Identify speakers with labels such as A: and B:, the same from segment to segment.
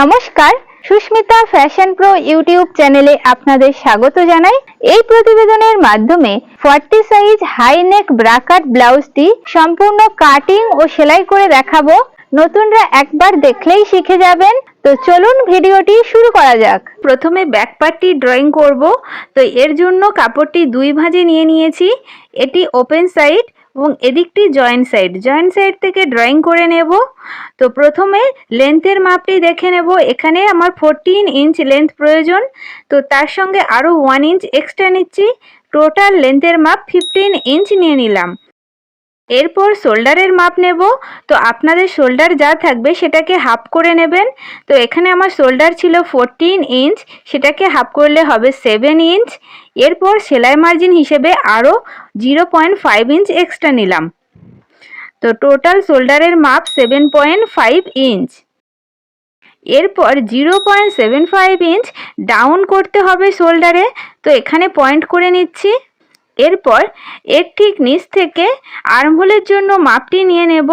A: নমস্কার, Susmita fashion pro YouTube চ্যানেলে আপনাদের স্বাগত জানাই। এই প্রতিবেদনের মাধ্যমে forty size high neck bra cut ব্লাউজটি সম্পূর্ণ কাটিং ও সেলাই করে দেখাবো। নতুনরা একবার দেখলেই শিখে যাবেন। তো চলুন ভিডিওটি শুরু করা যাক। প্রথমে ব্যাক পার্টটি ড্রয়িং করব। তো এর জন্য কাপড়টি দুই ভাঁজে নিয়ে নিয়েছি। এটি ওপেন সাইড এবং এদিকটি জয়েন্ট সাইড জয়েন্ট সাইড থেকে ড্রয়িং করে নেব। তো প্রথমে লেন্থের মাপটি দেখে নেব। এখানে আমার ফোরটিন ইঞ্চ লেন্থ প্রয়োজন। তো তার সঙ্গে আরও ওয়ান ইঞ্চ এক্সট্রা নিচ্ছি। টোটাল লেন্থের মাপ ফিফটিন ইঞ্চ নিয়ে নিলাম। এরপর শোল্ডারের মাপ নেব। তো আপনাদের শোল্ডার যা থাকবে সেটাকে হাফ করে নেবেন। তো এখানে আমার শোল্ডার ছিল ফোরটিন ইঞ্চ সেটাকে হাফ করলে হবে সেভেন ইঞ্চ এরপর সেলাই মার্জিন হিসেবে আরও zero point five inch extra নিলাম। তো টোটাল শোল্ডারের মাপ সেভেন পয়েন্ট ফাইভ ইঞ্চ এরপর zero point seven five inch down করতে হবে শোল্ডারে তো এখানে পয়েন্ট করে নিচ্ছি। এরপর এর ঠিক নিচ থেকে আর্মহোলের জন্য মাপটি নিয়ে নেব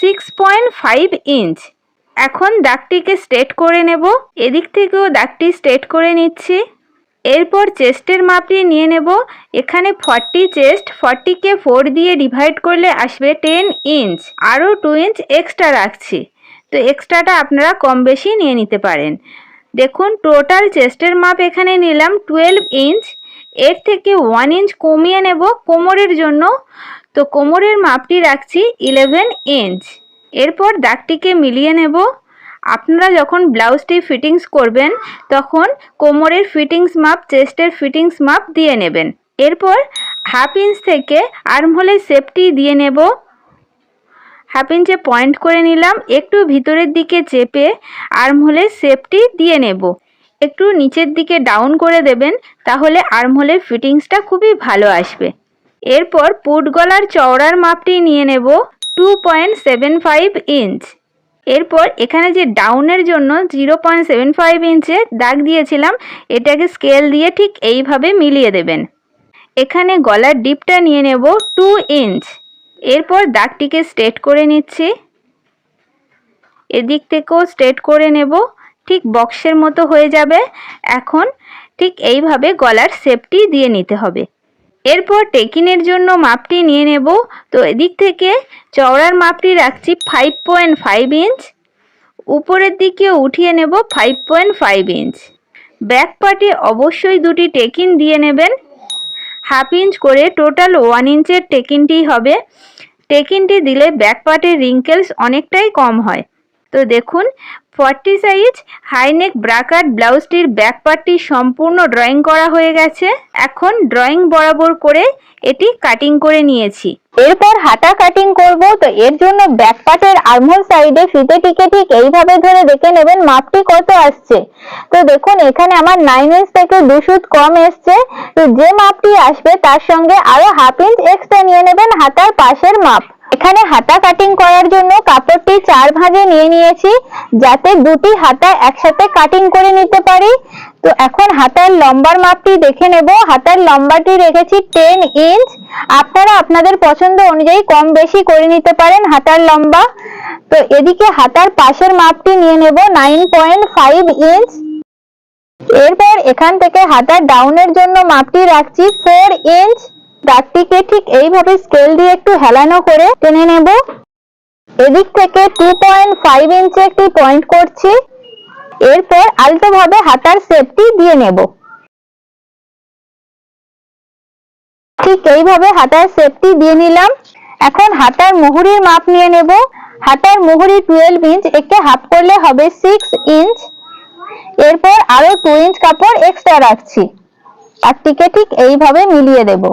A: সিক্স পয়েন্ট ফাইভ ইঞ্চ এখন দাগটিকে স্ট্রেট করে নেব। এদিক থেকেও দাগটি স্ট্রেট করে নিচ্ছি। এরপর চেস্টের মাপটি নিয়ে নেব। এখানে ফর্টি চেস্ট ফর্টিকে ফোর দিয়ে ডিভাইড করলে আসবে টেন ইঞ্চ আরও টু ইঞ্চ এক্সট্রা রাখছি। তো এক্সট্রাটা আপনারা কম বেশি নিয়ে নিতে পারেন। দেখুন টোটাল চেস্টের মাপ এখানে নিলাম টুয়েলভ ইঞ্চ এর থেকে ওয়ান ইঞ্চ কমিয়ে নেব কোমরের জন্য। তো কোমরের মাপটি রাখছি ইলেভেন ইঞ্চ এরপর দাগটিকে মিলিয়ে নেব। আপনারা যখন ব্লাউজটি ফিটিংস করবেন, তখন কোমরের ফিটিংস মাপ চেস্টের ফিটিংস মাপ দিয়ে নেবেন। এরপর হাফ ইঞ্চ থেকে আর্মহোলের সেপটি দিয়ে নেব। হাফ ইঞ্চে পয়েন্ট করে নিলাম, একটু ভিতরের দিকে চেপে আর্মহোলের সেপটি দিয়ে নেব। একটু নিচের দিকে ডাউন করে দেবেন, তাহলে আর্মহোলের ফিটিংসটা খুবই ভালো আসবে। এরপর পুট গলার চওড়ার মাপটি নিয়ে নেব two point seven five inch এরপর এখানে যে ডাউনের জন্য জিরো পয়েন্ট সেভেন ফাইভ ইঞ্চে দাগ দিয়েছিলাম, এটাকে স্কেল দিয়ে ঠিক এইভাবে মিলিয়ে দেবেন। এখানে গলার ডিপটা নিয়ে নেব টু ইঞ্চ এরপর দাগটিকে স্ট্রেট করে নিচ্ছি। এদিক থেকেও স্ট্রেট করে নেব, ঠিক বক্সের মতো হয়ে যাবে। এখন ঠিক এইভাবে গলার শেপটি দিয়ে নিতে হবে। এরপর টেকিনের জন্য মাপটি নিয়ে নেব। তো এদিক থেকে চওড়ার মাপটি রাখছি ফাইভ পয়েন্ট ফাইভ ইঞ্চ উপরের দিকে উঠিয়ে নেব five point five inch back পার্টে অবশ্যই দুটি টেকিন দিয়ে নেবেন। হাফ ইঞ্চ করে টোটাল ওয়ান ইঞ্চের টেকিনটি হবে। টেকিনটি দিলে ব্যাক পার্টের রিঙ্কেলস অনেকটাই কম হয়। তো দেখুন ফর্টি সাইজ হাইনেক ব্রাকার ব্লাউজটির ব্যাক পার্টটি সম্পূর্ণ ড্রয়িং করা হয়ে গেছে। এখন ড্রয়িং বরাবর করে এটি কাটিং করে নিয়েছি। এরপর হাতা কাটিং করব, তো এর জন্য ব্যাক পার্টের আর্মহোল সাইডে ফিতেটিকে ঠিক এইভাবে ধরে দেখে নেবেন মাপটি কত আসছে। তো দেখুন, এখানে আমার নাইন ইঞ্চ থেকে দু সুত কম এসছে। তো যে মাপটি আসবে, তার সঙ্গে আরও হাফ ইঞ্চ এক্সট্রা নিয়ে নেবেন হাতার পাশের মাপ। এখানে হাতা কাটিং করার জন্য কাপড়টি চার ভাঁজে নিয়ে নিয়েছি, যাতে দুটি হাতা একসাথে কাটিং করে নিতে পারি। তো এখন হাতার লম্বার মাপটি দেখে নেব। হাতার লম্বাটি রেখেছি টেন ইঞ্চ আপনারা আপনাদের পছন্দ অনুযায়ী কম বেশি করে নিতে পারেন হাতার লম্বা। তো এদিকে হাতার পাশের মাপটি নিয়ে নেব নাইন পয়েন্ট ফাইভ ইঞ্চ এরপর এখান থেকে হাতার ডাউনের জন্য মাপটি রাখছি ফোর ইঞ্চ দাগটিকে ঠিক এইভাবে স্কেল দিয়ে একটু হেলানো করে টেনে নেব। এদিক থেকে টু পয়েন্ট ফাইভ ইঞ্চে একটি পয়েন্ট করছি। এরপর আলতো ভাবে হাতার শেপটি দিয়ে নেব। ঠিক এইভাবে হাতার শেপটি দিয়ে নিলাম। এখন হাতার মুহুরির মাপ নিয়ে নেব। হাতার মুহুরি টুয়েলভ ইঞ্চ একে হাফ করলে হবে সিক্স ইঞ্চ এরপর আরও টু ইঞ্চ কাপড় এক্সট্রা রাখছি। পাটটিকে ঠিক এইভাবে মিলিয়ে দেবো।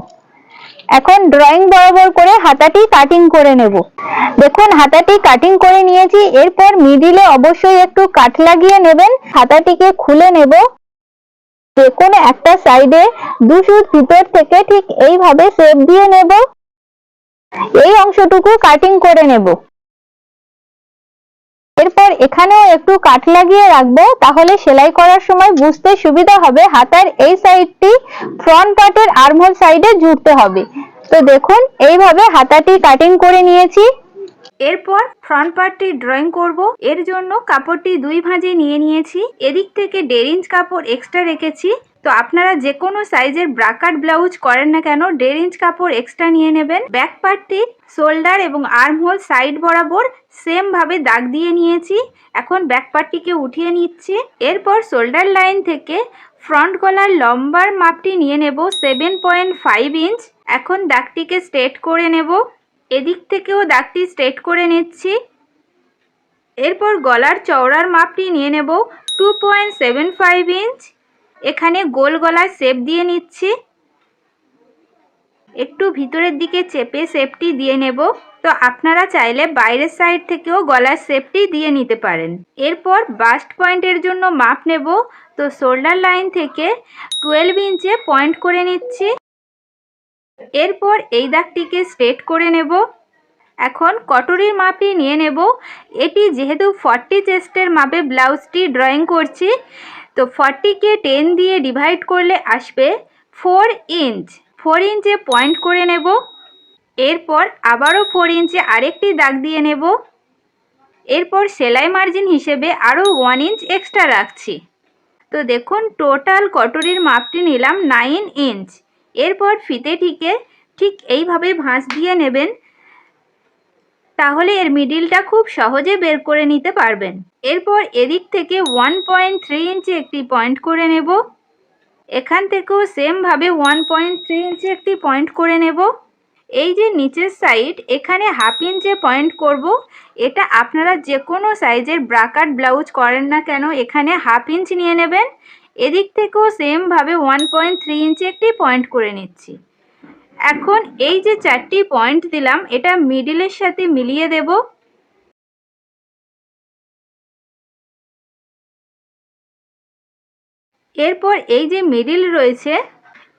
A: এখন ড্রয়িং বরাবর করে হাতাটি কাটিং করে নেব। দেখুন, হাতাটি কাটিং করে নিয়েছি, এরপর মিডিলে অবশ্যই একটু কাঠ লাগিয়ে নেবেন। হাতাটিকে খুলে নেব। যে কোনো একটা সাইডে দু ভিতর থেকে ঠিক এইভাবে শেপ দিয়ে নেব। এই অংশটুকু কাটিং করে নেব। এরপর এখানেও একটু কাট লাগিয়ে রাখব, তাহলে সেলাই করার সময় বুঝতে সুবিধা হবে, হাতার এই সাইডটি ফ্রন্ট পার্টের আর্মহোল সাইডে জুড়তে হবে। তো দেখুন, এইভাবে হাতাটি কাটিং করে নিয়েছি। এরপর ফ্রন্ট পার্টটি ড্রয়িং করব। এর জন্য কাপড়টি দুই ভাঁজে নিয়ে নিয়েছি। এদিক থেকে দেড় ইঞ্চ কাপড় এক্সট্রা রেখেছি। তো আপনারা যে কোনো সাইজের ব্রাকাট ব্লাউজ করেন না কেন, দেড় ইঞ্চ কাপড় এক্সট্রা নিয়ে নেবেন। ব্যাক পার্টটি শোল্ডার এবং আর্ম হোল সাইড বরাবর সেম ভাবে দাগ দিয়ে নিয়েছি। এখন ব্যাক পার্টটিকে উঠিয়ে নিচ্ছি। এরপর শোল্ডার লাইন থেকে ফ্রন্ট গলার লম্বার মাপটি নিয়ে নেব সেভেন পয়েন্ট ফাইভ ইঞ্চ। এখন দাগটিকে স্ট্রেট করে নেব। এদিক থেকেও দাগটি স্ট্রেট করে নিচ্ছি। এরপর গলার চওড়ার মাপটি নিয়ে নেব two point seven five inch. এখানে গোল গলার শেপ দিয়ে নিচ্ছি। একটু ভিতরের দিকে চেপে শেপটি দিয়ে নেব। তো আপনারা চাইলে বাইরের সাইড থেকেও গলার শেপটি দিয়ে নিতে পারেন। এরপর বাস্ট পয়েন্টের জন্য মাপ নেব। তো শোল্ডার লাইন থেকে টুয়েলভ ইঞ্চে পয়েন্ট করে নিচ্ছি। এরপর এই দাগটিকে স্ট্রেট করে নেব। এখন কটরির মাপটি নিয়ে নেব। এটি যেহেতু ফর্টি চেস্টের মাপে ব্লাউজটি ড্রয়িং করছি, তো ফর্টিকে টেন দিয়ে ডিভাইড করলে আসবে ফোর ইঞ্চ ফোর ইঞ্চে পয়েন্ট করে নেব। এরপর আবারও ফোর ইঞ্চে আরেকটি দাগ দিয়ে নেব। এরপর সেলাই মার্জিন হিসেবে আরও ওয়ান ইঞ্চ এক্সট্রা রাখছি। তো দেখুন, টোটাল কটরির মাপটি নিলাম নাইন ইঞ্চ। এরপর ফিতেটিকে ঠিক এইভাবে ভাঁজ দিয়ে নেবেন। তাহলে এর মিডিলটা খুব সহজে বের করে নিতে পারবেন। এরপর এদিক থেকে ওয়ান পয়েন্ট থ্রি ইঞ্চি একটি পয়েন্ট করে নেব। এখান থেকেও সেমভাবে ওয়ান পয়েন্ট থ্রি ইঞ্চি একটি পয়েন্ট করে নেব। এই যে নিচের সাইড এখানে হাফ ইঞ্চে পয়েন্ট করব। এটা আপনারা যে কোনো সাইজের ব্রাকাট ব্লাউজ করেন না কেন, এখানে হাফ ইঞ্চ নিয়ে নেবেন। এদিক থেকেও সেমভাবে ওয়ান পয়েন্ট থ্রি ইঞ্চি একটি পয়েন্ট করে নিচ্ছি। এখন এই যে চারটি পয়েন্ট দিলাম, এটা মিডিলের সাথে মিলিয়ে দেব। এরপর এই যে মিডিল রয়েছে,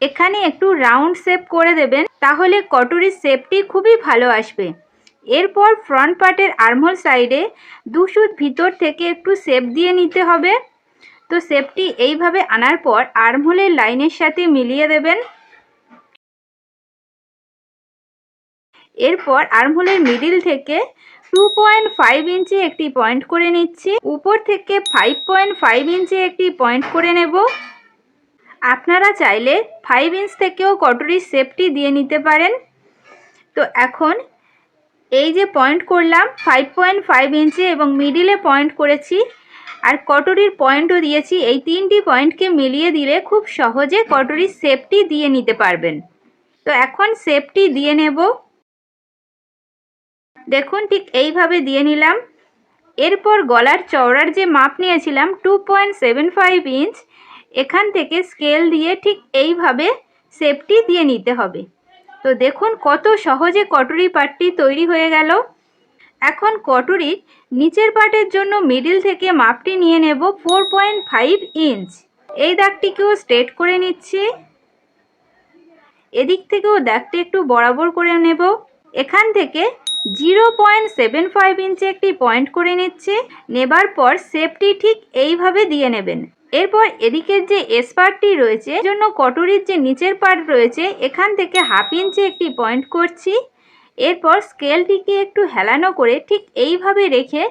A: এখানে একটু রাউন্ড শেপ করে দেবেন, তাহলে কটুরির শেপটি খুবই ভালো আসবে। এরপর ফ্রন্ট পার্টের আর্মহোল সাইডে দুশুদ ভিতর থেকে একটু শেপ দিয়ে নিতে হবে। তো শেপটি এইভাবে আনার পর আর্মহোলের লাইনের সাথে মিলিয়ে দেবেন। এরপর আর্মহোলের মিডিল থেকে টু পয়েন্ট ফাইভ ইঞ্চি একটি পয়েন্ট করে নিচ্ছি। উপর থেকে ফাইভ পয়েন্ট ফাইভ ইঞ্চি একটি পয়েন্ট করে নেব। আপনারা চাইলে ফাইভ ইঞ্চ থেকেও কটরির শেপটি দিয়ে নিতে পারেন। তো এখন এই যে পয়েন্ট করলাম ফাইভ পয়েন্ট ফাইভ ইঞ্চি এবং মিডিলে পয়েন্ট করেছি। আর কটরির পয়েন্টও দিয়েছি। এই তিনটি পয়েন্টকে মিলিয়ে দিলে খুব সহজে কটরির শেপটি দিয়ে নিতে পারবেন। তো এখন শেপটি দিয়ে নেব। দেখুন, ঠিক এইভাবে দিয়ে নিলাম। এরপর গলার চওড়ার যে মাপ নিয়েছিলাম two point seven five inch এখান থেকে স্কেল দিয়ে ঠিক এইভাবে শেপটি দিয়ে নিতে হবে। তো দেখুন, কত সহজে কটুরি পাটটি তৈরি হয়ে গেল। এখন কটুরির নিচের পাটের জন্য মিডিল থেকে মাপটি নিয়ে নেব ফোর পয়েন্ট ফাইভ ইঞ্চ এই দাগটিকেও স্ট্রেট করে নিচ্ছি। এদিক থেকেও দাগটি একটু বরাবর করে নেব। এখান থেকে জিরো পয়েন্ট সেভেন ফাইভ ইঞ্চে একটি পয়েন্ট করে নিচ্ছে, নেবার পর শেপটি ঠিক এইভাবে দিয়ে নেবেন। এরপর এদিকের যে এস পার্টটি রয়েছে জন্য কটুরির যে নিচের পার্ট রয়েছে, এখান থেকে হাফ ইঞ্চে একটি পয়েন্ট করছি। এরপর স্কেলটিকে একটু হেলানো করে ঠিক এইভাবে রেখে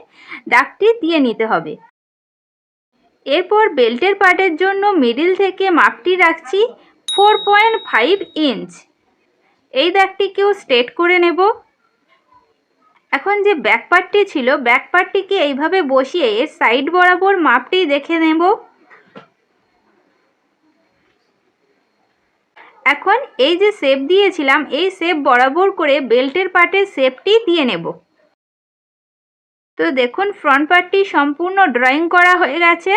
A: দাগটি দিয়ে নিতে হবে। এরপর বেল্টের পার্টের জন্য মিডিল থেকে মাপটি রাখছি, ফোর পয়েন্ট ফাইভ ইঞ্চ। এই দাগটিকেও স্ট্রেট করে নেব। এখন যে ব্যাক পার্টটি ছিল ব্যাক পার্টটিকে এইভাবে বসিয়ে এর সাইড বরাবর মাপটি দেখে নেব? এখন এই যে শেপ দিয়েছিলাম, এই শেপ বরাবর করে বেল্টের পার্টের শেপটি দিয়ে নেব। তো দেখুন ফ্রন্ট পার্টটি সম্পূর্ণ ড্রয়িং করা হয়ে গেছে।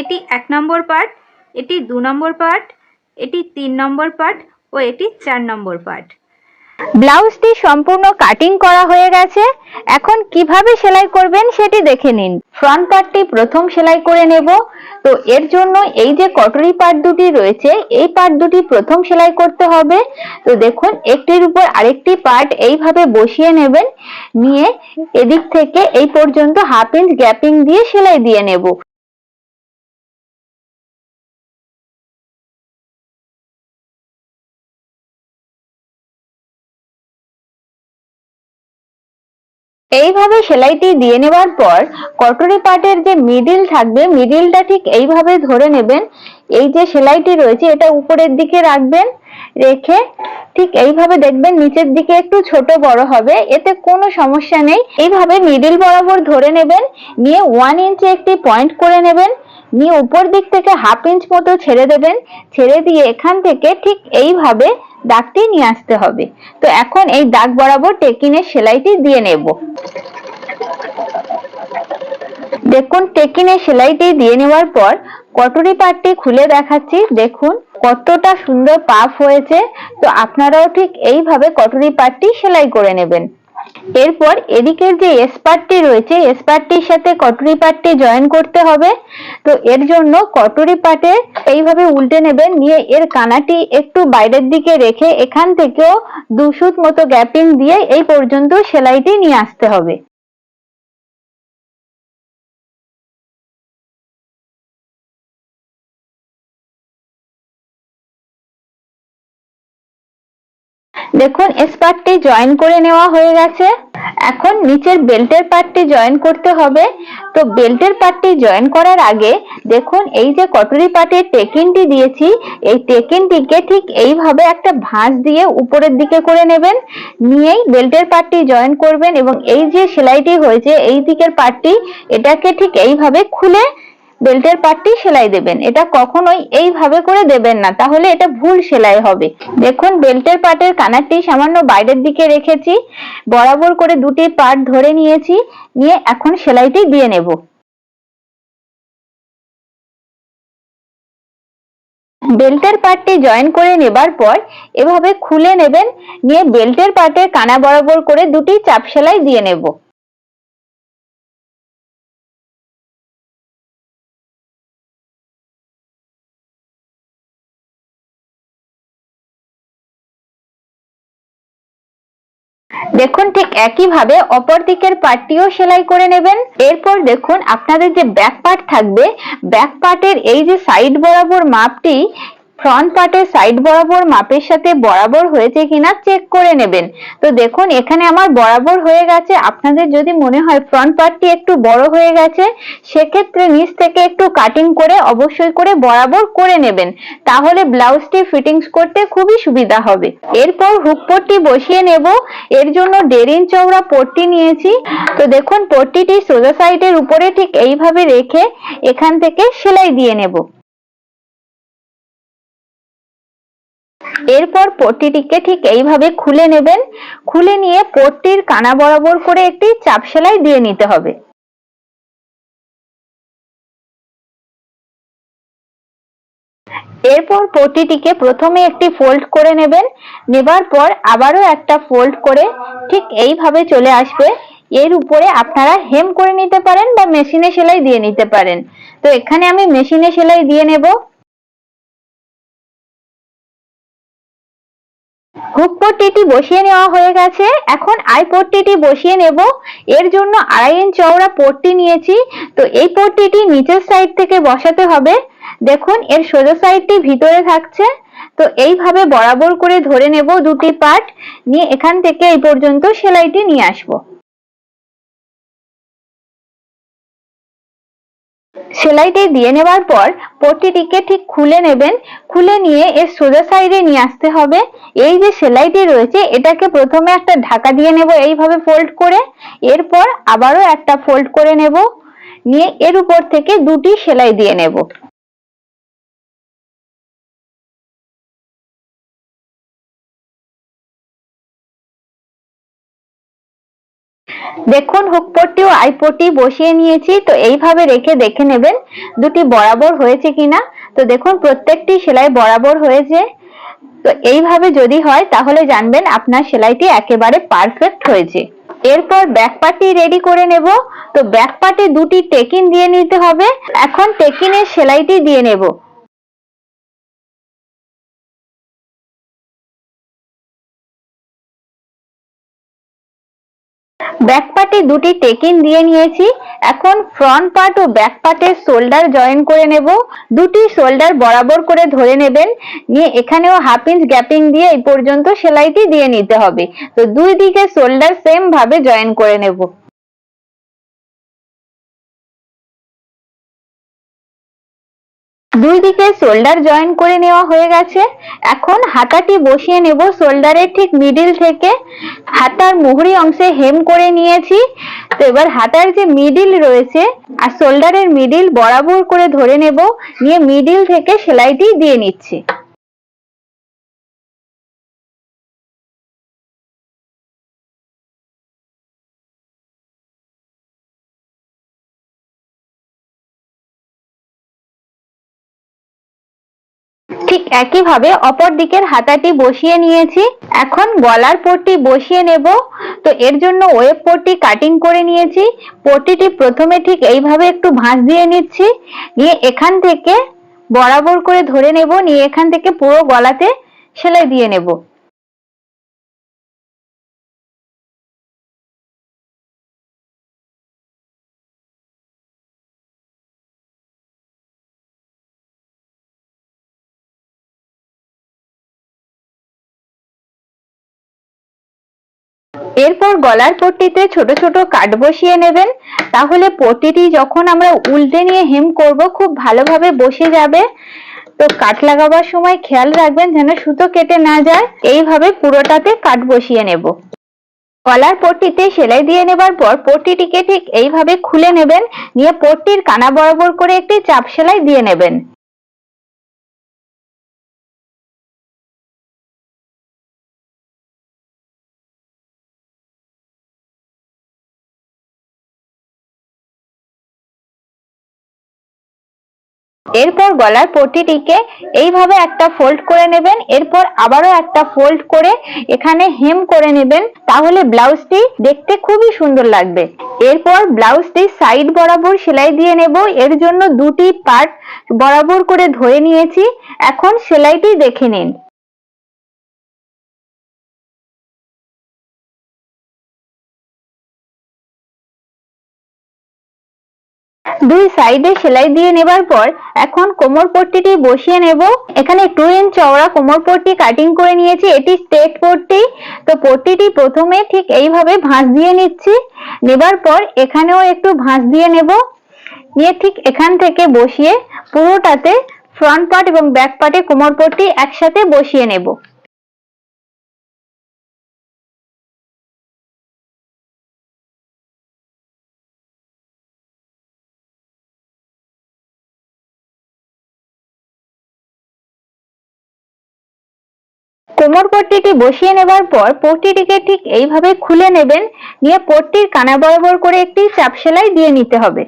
A: এটি এক নম্বর পার্ট এটি দু নম্বর পার্ট এটি তিন নম্বর পার্ট ও এটি চার নম্বর পার্ট ব্লাউজটি সম্পূর্ণ কাটিং করা হয়ে গেছে। এখন কীভাবে সেলাই করবেন সেটি দেখে নিন। ফ্রন্ট পার্টটি প্রথম সেলাই করে নেব। তো এর জন্য এই যে কটরি পার্ট দুটি রয়েছে, এই পার্ট দুটি প্রথম সেলাই করতে হবে। তো দেখুন, একটির উপর আরেকটি পার্ট এইভাবে বসিয়ে নেবেন। নিয়ে এদিক থেকে এই পর্যন্ত হাফ ইঞ্চ গ্যাপিং দিয়ে সেলাই দিয়ে নেব। এইভাবে সেলাইটি দিয়ে নেবার পর কটরি পাটের যে মিডিল থাকবে মিডিলটা ঠিক এইভাবে ধরে নেবেন। এই যে সেলাইটি রয়েছে, এটা উপরের দিকে রাখবেন, রেখে ঠিক এইভাবে দেখবেন নিচের দিকে একটু ছোট বড় হবে, এতে কোনো সমস্যা নেই। এইভাবে মিডিল বরাবর ধরে নেবেন, নিয়ে ওয়ান ইঞ্চে একটি পয়েন্ট করে নেবেন, নিয়ে উপর দিক থেকে হাফ ইঞ্চ মতো ছেড়ে দেবেন। ছেড়ে দিয়ে এখান থেকে ঠিক এইভাবে দাগটি নিয়ে আসতে হবে। তো এখন এই দাগ বরাবর টেকিনের সেলাইটি দিয়ে নেব। দেখুন টেকিনে সেলাইটি দিয়ে নেওয়ার পর কটরি পাটটি খুলে দেখাচ্ছি। দেখুন, কতটা সুন্দর পাফ হয়েছে। তো আপনারাও ঠিক এইভাবে কটরি পাটটি সেলাই করে নেবেন। এরপর এদিকের যে এসপারটি রয়েছে এসপারটির সাথে কটরি পাটটি জয়েন করতে হবে। তো এর জন্য কটরি পাটে এইভাবে উল্টে নেবেন, নিয়ে এর কানাটি একটু বাইরের দিকে রেখে এখান থেকেও দু সুত মতো গ্যাপিং দিয়ে এই পর্যন্ত সেলাইটি নিয়ে আসতে হবে। দেখুন এস পার্টটি জয়েন করে নেওয়া হয়ে গেছে। এখন নিচের বেল্টের পার্টটি জয়েন করতে হবে। তো বেল্টের পার্টটি জয়েন করার আগে দেখুন, এই যে কটরি পার্টের টেকিনটি দিয়েছি, এই টেকিনটিকে ঠিক এইভাবে একটা ভাঁজ দিয়ে উপরের দিকে করে নেবেন। নিয়েই বেল্টের পার্টটি জয়েন করবেন এবং এই যে সেলাইটি হয়েছে, এই দিকের পার্টটি এটাকে ঠিক এইভাবে খুলে বেল্টের পাটটি সেলাই দেবেন। এটা কখনোই এইভাবে করে দেবেন না, তাহলে এটা ভুল সেলাই হবে। দেখুন, বেল্টের পাটের কানারটি সামান্য বাইরের দিকে রেখেছি, বরাবর করে দুটি পাট ধরে নিয়েছি, নিয়ে এখন সেলাইটি দিয়ে নেব। বেল্টের পাটটি জয়েন করে নেবার পর এভাবে খুলে নেবেন, নিয়ে বেল্টের পাটের কানা বরাবর করে দুটি চাপ সেলাই দিয়ে নেব। দেখুন ঠিক একইভাবে অপর দিকের পার্টটিও সেলাই করে নেবেন। এরপর দেখুন আপনাদের যে ব্যাক পার্ট থাকবে ব্যাক পার্টের এই যে সাইড বরাবর মাপটি ফ্রন্ট পার্টের সাইড বরাবর মাপের সাথে বরাবর হয়েছে কিনা চেক করে নেবেন। তো দেখুন, এখানে আমার বরাবর হয়ে গেছে। আপনাদের যদি মনে হয় ফ্রন্ট পার্টটি একটু বড় হয়ে গেছে, সেক্ষেত্রে নিচ থেকে একটু কাটিং করে অবশ্যই করে বরাবর করে নেবেন। তাহলে ব্লাউজটি ফিটিংস করতে খুবই সুবিধা হবে। এরপর হুক পট্টি বসিয়ে নেব। এর জন্য দেড় ইঞ্চ চওড়া পট্টি নিয়েছি। তো দেখুন পট্টিটি সোজা সাইডের উপরে ঠিক এইভাবে রেখে এখান থেকে সেলাই দিয়ে নেব। এরপর পট্টিটিকে ঠিক এইভাবে খুলে নেবেন। খুলে নিয়ে পট্টির কানা বরাবর করে একটি চাপ সেলাই দিয়ে নিতে হবে। এরপর পট্টিটিকে প্রথমে একটি ফোল্ড করে নেবেন। নেবার পর আবারও একটা ফোল্ড করে ঠিক এইভাবে চলে আসবে। এর উপরে আপনারা হেম করে নিতে পারেন বা মেশিনে সেলাই দিয়ে নিতে পারেন। তো এখানে আমি মেশিনে সেলাই দিয়ে নেব। হুক পট্টিটি বসিয়ে নেওয়া হয়ে গেছে। এখন আই পট্টিটি বসিয়ে নেব। এর জন্য আড়াই ইঞ্চ চওড়া পট্টি নিয়েছি। তো এই পট্টিটি নিচের সাইড থেকে বসাতে হবে। দেখুন, এর সোজা সাইডটি ভিতরে থাকছে। তো এইভাবে বরাবর করে ধরে নেব দুটি পার্ট নিয়ে এখান থেকে এই পর্যন্ত সেলাইটি নিয়ে আসব। সেলাইটি দিয়ে নেবার পর পট্টিটিকে ঠিক খুলে নেবেন। খুলে নিয়ে এর সোজা সাইডে নিয়ে আসতে হবে। এই যে সেলাইটি রয়েছে, এটাকে প্রথমে একটা ঢাকা দিয়ে নেব এইভাবে ফোল্ড করে। এরপর আবারও একটা ফোল্ড করে নেব। নিয়ে এর উপর থেকে দুটি সেলাই দিয়ে নেব। দেখুন হুক পট্টি ও আই পট্টি বসিয়ে নিয়েছি, তো এইভাবে রেখে দেখে নেবেন দুটি বরাবর হয়েছে কিনা। তো দেখুন, প্রত্যেকটি সেলাই বরাবর হয়েছে। তো এইভাবে যদি হয়, তাহলে জানবেন আপনার সেলাইটি একেবারে পারফেক্ট হয়েছে। এরপর ব্যাক পার্টি রেডি করে নেব। তো ব্যাক পার্টে দুটি টেকিন দিয়ে নিতে হবে। এখন টেকিনের সেলাইটি দিয়ে নেব। ব্যাক পার্টে দুটি টেকিন দিয়ে নিয়েছি। এখন ফ্রন্ট পার্ট ও ব্যাক পার্টের শোল্ডার জয়েন করে নেব। দুটি শোল্ডার বরাবর করে ধরে নেবেন। নিয়ে এখানেও হাফ ইঞ্চ গ্যাপিং দিয়ে এই পর্যন্ত সেলাইটি দিয়ে নিতে হবে। তো দুই দিকে শোল্ডার সেম ভাবে জয়েন করে নেব। দুই দিকে শোল্ডার জয়েন করে নেওয়া হয়ে গেছে। এখন হাতাটি বসিয়ে নেব শোল্ডারের ঠিক মিডিল থেকে। হাতার মুহুরি অংশে হেম করে নিয়েছি। তো এবার হাতার যে মিডিল রয়েছে, আর শোল্ডারের মিডিল বরাবর করে ধরে নেব। নিয়ে মিডিল থেকে সেলাইটি দিয়ে নিচ্ছি। ঠিক একইভাবে অপর দিকের হাতাটি বসিয়ে নিয়েছি। এখন গলার পট্টি বসিয়ে নেব। তো এর জন্য ওয়েব পট্টি কাটিং করে নিয়েছি। পট্টিটি প্রথমে ঠিক এইভাবে একটু ভাঁজ দিয়ে নিচ্ছি। নিয়ে এখান থেকে বরাবর করে ধরে নেব। নিয়ে এখান থেকে পুরো গলাতে সেলাই দিয়ে নেব। এরপর গলার পট্টিতে ছোট ছোট কাট বসিয়ে নেবেন। তাহলে পট্টিটি যখন আমরা উল্টে নিয়ে হেম করব, খুব ভালোভাবে বসে যাবে। তো কাট লাগাবার সময় খেয়াল রাখবেন যেন সুতো কেটে না যায়। এইভাবে পুরোটাতে কাট বসিয়ে নেব। গলার পট্টিতে সেলাই দিয়ে নেবার পর পট্টিটিকে ঠিক এইভাবে খুলে নেবেন। নিয়ে পট্টির কানা বরাবর করে একটি চাপ সেলাই দিয়ে নেবেন। এরপর গলার পট্টিটিকে এইভাবে একটা ফোল্ড করে নেবেন, এরপর আবারও একটা ফোল্ড করে এখানে হেম করে নেবেন, তাহলে ব্লাউজটি দেখতে খুবই সুন্দর লাগবে। এরপর ব্লাউজটি সাইড বরাবর সেলাই দিয়ে নেব, এর জন্য দুটি পার্ট বরাবর করে ধরে নিয়েছি, এখন সেলাইটি দেখে নিন। দুই সাইডে সেলাই দিয়ে নেবার পর এখন কোমর পট্টিটি বসিয়ে নেব। এখানে টু ইঞ্চ চওড়া কোমর পট্টি কাটিং করে নিয়েছি, এটি স্টেট পট্টি। তো পট্টিটি প্রথমে ঠিক এইভাবে ভাঁজ দিয়ে নিচ্ছি। নেবার পর এখানেও একটু ভাঁজ দিয়ে নেব। নিয়ে ঠিক এখান থেকে বসিয়ে পুরোটাতে ফ্রন্ট পার্ট এবং ব্যাক পার্টে কোমর পট্টি একসাথে বসিয়ে নেব। কোমর পট্টিটি বসিয়ে নেবার পর পট্টিটিকে ঠিক এইভাবে খুলে নেবেন। নিয়ে পট্টির কানা বরাবর করে একটি চাপ সেলাই দিয়ে নিতে হবে।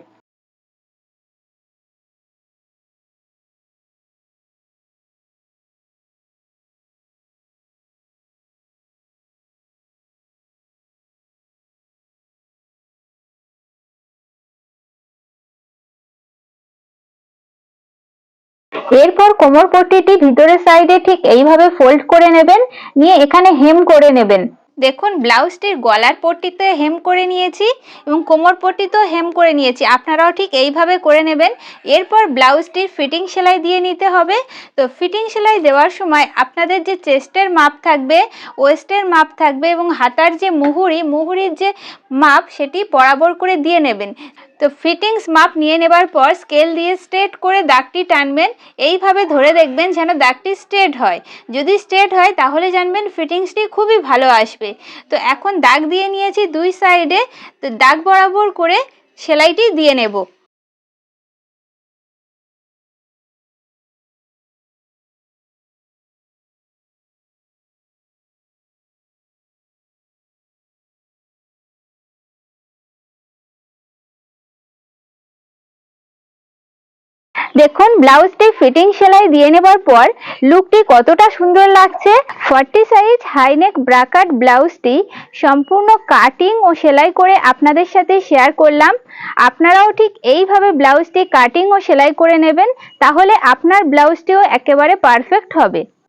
A: এরপর কোমর পট্টিটি ভিতরের সাইডে ঠিক এইভাবে ফোল্ড করে নেবেন, নিয়ে এখানে হেম করে নেবেন। দেখুন, ব্লাউজটির গলার পট্টিতে হেম করে নিয়েছি এবং কোমর পট্টিতেও হেম করে নিয়েছি। আপনারাও ঠিক এইভাবে করে নেবেন। এরপর ব্লাউজটির ফিটিং সেলাই দিয়ে নিতে হবে। তো ফিটিং সেলাই দেওয়ার সময় আপনাদের যে চেস্টের মাপ থাকবে ওয়েস্টের মাপ থাকবে এবং হাতার যে মুহুরি, মুহুরির যে মাপ, সেটি বরাবর করে দিয়ে নেবেন। তো ফিটিংস মাপ নিয়ে নেবার পর স্কেল দিয়ে স্ট্রেট করে দাগটি টানবেন। এইভাবে ধরে দেখবেন যেন দাগটি স্ট্রেট হয়। যদি স্ট্রেট হয়, তাহলে জানবেন ফিটিংসটি খুবই ভালো আসবে। তো এখন দাগ দিয়ে নিয়েছি দুই সাইডে তো দাগ বরাবর করে সেলাইটি দিয়ে নেব। দেখুন ব্লাউজটি ফিটিং সেলাই দিয়ে নেবার পর লুকটি কতটা সুন্দর লাগছে। ফর্টি সাইজ হাইনেক ব্রাকাট ব্লাউজটি সম্পূর্ণ কাটিং ও সেলাই করে আপনাদের সাথে শেয়ার করলাম। আপনারাও ঠিক এইভাবে ব্লাউজটি কাটিং ও সেলাই করে নেবেন, তাহলে আপনার ব্লাউজটিও একেবারে পারফেক্ট হবে।